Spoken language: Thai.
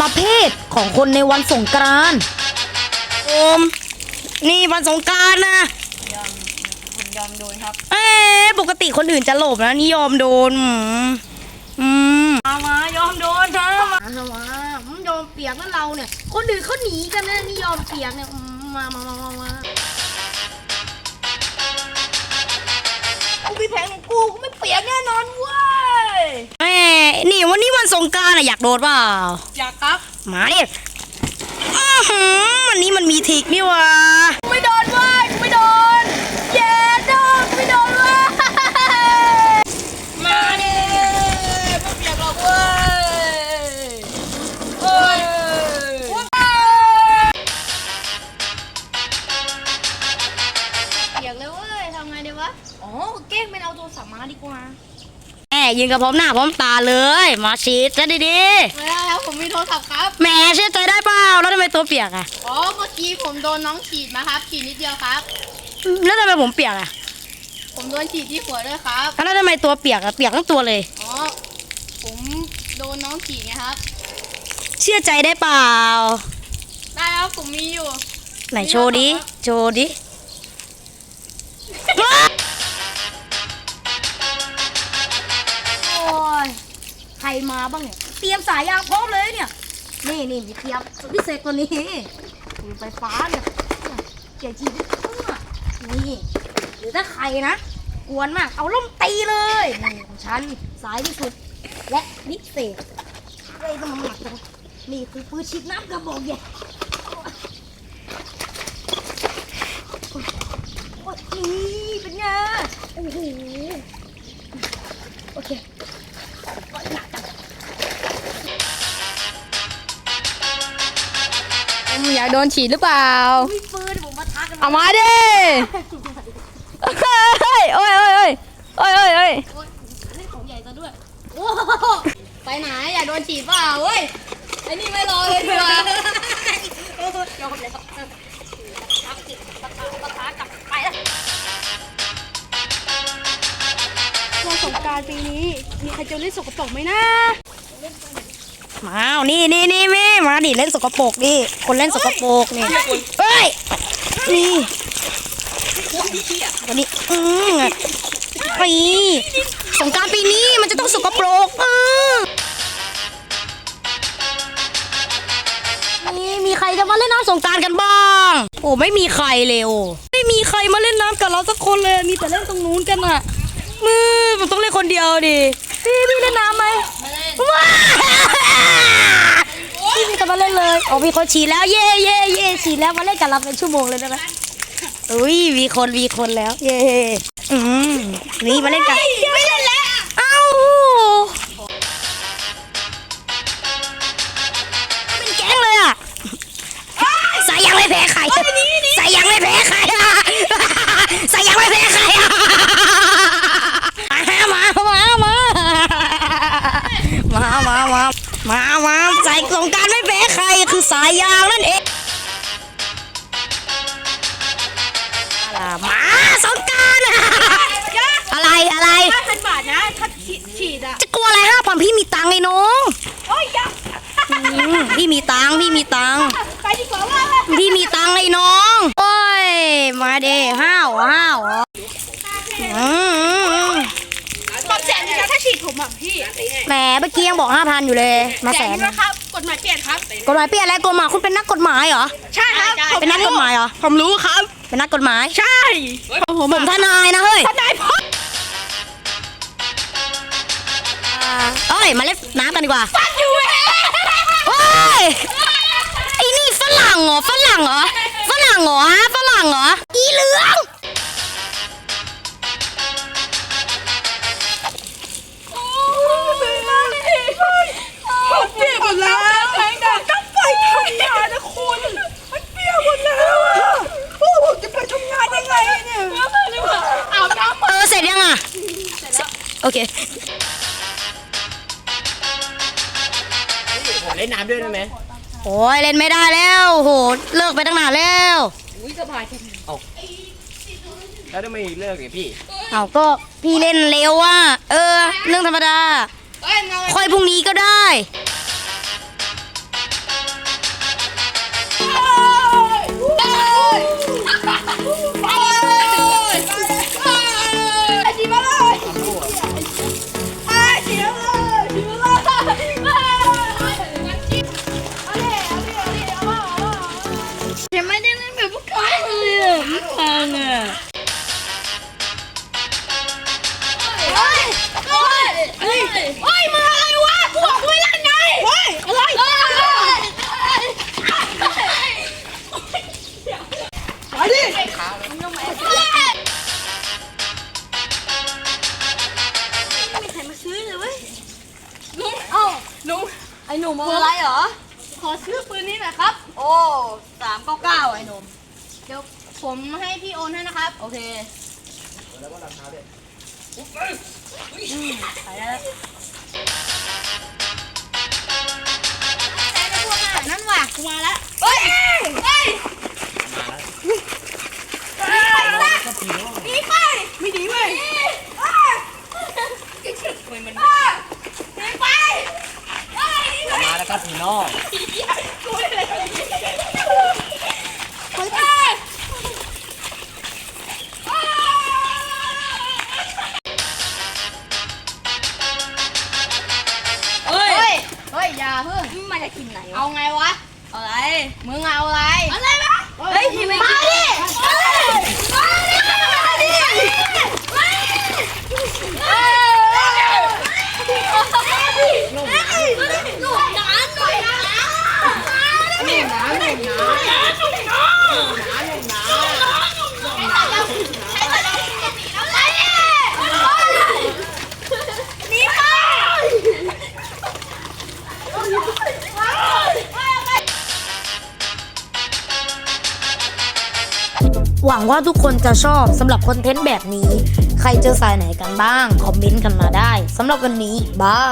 ประเภทของคนในวันสงกรานต์โอม นี่วันสงกรานต์นะยอมผมยอมโดนครับเอ๊ะปกติคนอื่นจะหลบนะนี่ยอมโดนอืมอืมมามายอมโดนครับมามาอืมยอมเปียกนั่นเราเนี่ย คนอื่นเขาหนีกันนะนี่ยอมเปียกเนี่ยอืมมามามามามากูมีแผงของกูกูไม่เปียกแน่นอนเว้ยแหมนี่วันนี้วัน สงกรารอะอยากโดดเปล่าอยากครับ มาดิอื้อหือวันนี้มันมีทริกนี่หวะกูไม่โดนเว้ยกูไม่โดน เย้โดนกูไม่โดนเว้ย มาดิไม่เปียกหรอกเว้ยเอ้ยเปียกเลยเว้ยทำไงดีวะ อ๋อเก้งไม่เอาโทรศัพท์มาดีกว่า แหมยืนกับพร้อมหน้าพร้อมตาเลย มาชีดซะดีไม่ได้ครับผมมีโทรศัพท์ครับ ๆแหมเชื่อใจได้เปล่าแล้วทำไมตัวเปียกอะอ๋อ เมื่อกี้ผมโดนน้องฉีดมาครับ ฉีดนิดเดียวครับ แล้วทำไมผมเปียกอะผมโดนฉีดที่หัวด้วยครับ แล้วทำไมตัวเปียกอะเปียกทั้งตัวเลย อ๋อ ผมโดนน้องฉีดไงครับ เชื่อใจได้เปล่า ได้ครับผมมีอยู่ ไหนโชว์ดิโชว์ดิ มาบ้างเนี่ย เตรียมสายยางพร้อมเลยเนี่ย นี่นี่มีเตรียมพิเศษตัวนี้มีไฟฟ้าเนี่ยเกี่ยวจีบนี่หรือถ้าใครนะกวนมาก เอาล่มตีเลยนี่ของฉันสายที่สุด และพิเศษเลยต้องมาหมักจังนี่คือปืนฉีดน้ำกระบอกใหญ่ อยากโดนฉีดหรือเปล่า มีปืนผมมาทักกันเอามาดิเฮ้ยโอ้ยโอ้ยโอ้ยโอ้ยโอ้ยโอ้ยโอ้ยเล่นของใหญ่ซะด้วยโอ้โหไปไหนอยากโดนฉีดเปล่าเว้ยไอ้นี่ไม่รอเลยดีกว่าโอ้ยยอมเลยครับทักจิตปะทะปะทะกลับไปแล้ววันสงการปีนี้ มีใครจะเล่นสกปรกไหมนะ มาเอานี่นี่นี่แม่มา ดิเล่นสกปรกดิคนเล่นสกปรกนี่เฮ้ยนี่วันนี้อืมปีสงการปีนี้มันจะต้องสกปรกอืมนี่มีใครจะมาเล่นน้ำสงการกันบ้าง โอ้ไม่มีใครเลยโอไม่มีใครมาเล่นน้ำกับเราสักคนเลยมีแต่เล่นตรงนู้นกันอะมือผมต้องเล่นคนเดียวดิพี่พี่เล่นน้ำไหมว้าพี่มีใครมาเล่นเลย อ๋อมีคนฉีดแล้วเย่เย่เย่ฉีดแล้วมาเล่นกับเราเป็นชั่วโมงเลยได้ไหมอุ้ยมีคนมีคนแล้ว เย่อืมนี่มาเล่นกันไม่เล่นแล้วเอ้าเป็นแก๊งเลยอะสายยังไม่แพ้ใครสายยังไม่แพ้ใครอะสายยังไม่แพ้ใครอะมามามามามามามามามาสายสงกร สายยางนั่นเองมาสงกรารอะไรอะไรห้าพันบาทนะถ้าฉีดฉีดอะจะกลัวอะไรห้าพันพี่มีตังค์ไอ้น้องโอ้ยยังอืมพี่มีตังค์พี่มีตังค์ไปดีกว่าว่าพี่มีตังค์ไอ้น้อง โอ้ย มาเด้ห้าวห้าวอืม ตอนแสนนึงนะถ้าฉีดผมอะพี่ แหมเมื่อกี้ยังบอกห้าพันอยู่เลย มาแสนงนะครับ กฎหมายเปลี่ยนครับ กฎหมายเปลี่ยนอะไรกฎหมายคุณเป็นนักกฎหมายเหรอ ใช่ครับเป็นนักกฎหมายเหรอ ผมรู้ครับ เป็นนักกฎหมาย ใช่ผมผมทนายนะเฮ้ยทนายพ่อเอ้ย มาเล่นน้ำกันดีกว่าฟันอยู่แม่โอ้ยไอ้นี่ฝรั่งเหรอ ฝรั่งเหรอ ฝรั่งเหรอฮะ ฝรั่งเหรอ ล่นน้ำด้วยได้ไหมโอ้ยเล่นไม่ได้แล้วโหเลิกไปตั้งนานแล้วแล้วทำไมเลิกเนี่ยพี่เอาก็พี่เล่นเร็วอะเออ เรื่องธรรมดา เอ้ยเงาค่อยพรุ่งนี้ก็ได้ ขอซื้อปืนนี้หน่อยครับ โอ้สามเก้าเก้าไอ้หนุ่ม เดี๋ยวผมให้พี่โอนให้นะครับ โอเคอืมไปแล้วแต่ในพวกน่ะนั่นว่ะกูมาแล้วเฮ้ย เฮ้ยหนีไปไม่หนีเว้ยหนีไปเฮ้ยหนี ไปมาแล้วครับพี่น้องกูไม่ได้เลยเฮ้ย เฮ้ย เฮ้ย อย่าเพิ่งมาจะกินไหนเอาไงวะอะไร มึงเอาอะไร อะไรวะเฮ้ย มาดิมาดิมาดิมาดิหนุ่มน้ำหนุ่มน้ำหนุ่มน้ำหนุ่มน้ำหนุ่มน้ำหนุ่มน้ำ หวังว่าทุกคนจะชอบสำหรับคอนเทนต์แบบนี้ ใครเจอสายไหนกันบ้าง คอมเมนต์กันมาได้สำหรับวันนี้บาย